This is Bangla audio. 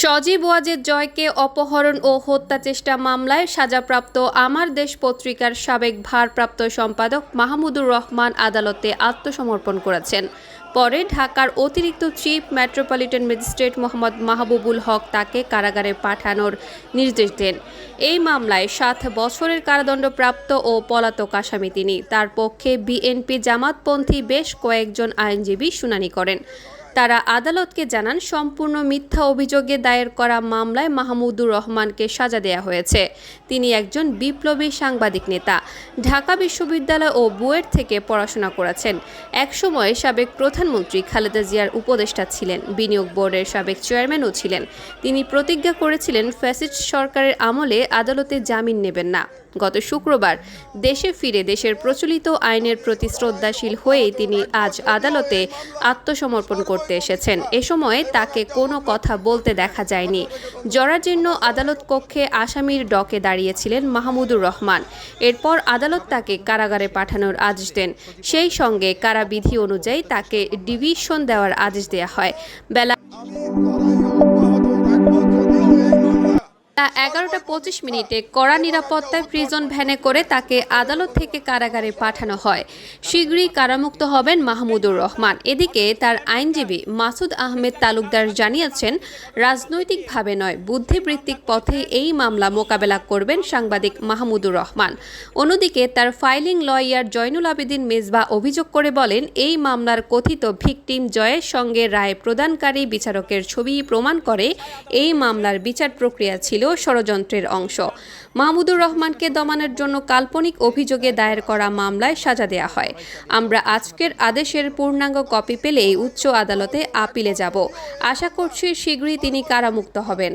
সজীব ওয়াজেদ জয়কে অপহরণ ও হত্যা চেষ্টা মামলায় সাজাপ্রাপ্ত আমার দেশ পত্রিকার সাবেক ভারপ্রাপ্ত সম্পাদক মাহমুদুর রহমান আদালতে আত্মসমর্পণ করেছেন। পরে ঢাকার অতিরিক্ত chief metropolitan magistrate Mohammad Mahbubul Haque তাকে কারাগারে পাঠানোর নির্দেশ দেন। এই মামলায় সাত বছরের কারাদণ্ডপ্রাপ্ত ও পলাতক আসামি তিনি। তার পক্ষে বিএনপি জামাতপন্থী বেশ কয়েকজন আইনজীবী শুনানি করেন। তারা আদালতকে জানান, সম্পূর্ণ মিথ্যা অভিযোগে দায়ের করা মামলায় মাহমুদুর রহমানকে সাজা দেয়া হয়েছে। তিনি একজন বিপ্লবী সাংবাদিক নেতা। ঢাকা বিশ্ববিদ্যালয় ও বুয়েট থেকে পড়াশোনা করেছেন। একসময় সাবেক প্রধানমন্ত্রী খালেদা জিয়ার উপদেষ্টা ছিলেন, বিনিয়োগ বোর্ডের সাবেক চেয়ারম্যানও ছিলেন। তিনি প্রতিজ্ঞা করেছিলেন, ফ্যাসিস্ট সরকারের আমলে আদালতে জামিন নেবেন না। গত শুক্রবার দেশে ফিরে দেশের প্রচলিত আইনের প্রতি শ্রদ্ধাশীল হয়েই তিনি আজ আদালতে আত্মসমর্পণ করতে এসেছেন। এ সময় তাকে কোনো কথা বলতে দেখা যায়নি। জরাজীর্ণ আদালত কক্ষে আসামির ডকে দাঁড়িয়েছিলেন মাহমুদুর রহমান। এরপর আদালত তাকে কারাগারে পাঠানোর আদেশ দেন। সেই সঙ্গে কারাবিধি অনুযায়ী তাকে ডিভিশন দেওয়ার আদেশ দেওয়া হয়। বেলা বেলা এগারোটা পঁচিশ মিনিটে কড়া নিরাপত্তায় প্রিজন ভ্যানে করে তাকে আদালত থেকে কারাগারে পাঠানো হয়। শীঘ্রই কারামুক্ত হবেন মাহমুদুর রহমান। এদিকে তার আইনজীবী মাসুদ আহমেদ তালুকদার জানিয়েছেন, রাজনৈতিকভাবে নয়, বুদ্ধিবৃত্তিক পথে এই মামলা মোকাবেলা করবেন সাংবাদিক মাহমুদুর রহমান। অন্যদিকে তার ফাইলিং লয়ার জয়নুল আবেদিন মেজবা অভিযোগ করে বলেন, এই মামলার কথিত ভিকটিম জয়ের সঙ্গে রায় প্রদানকারী বিচারকের ছবি প্রমাণ করে এই মামলার বিচার প্রক্রিয়া ছিল ষড়যন্ত্রের অংশ। মাহমুদুর রহমানকে দমানের জন্য কাল্পনিক অভিযোগে দায়ের করা মামলায় সাজা দেয়া হয়। আমরা আজকের আদেশের পূর্ণাঙ্গ কপি পেলেই উচ্চ আদালতে আপিলে যাব। আশা করছি শীঘ্রই তিনি কারামুক্ত হবেন।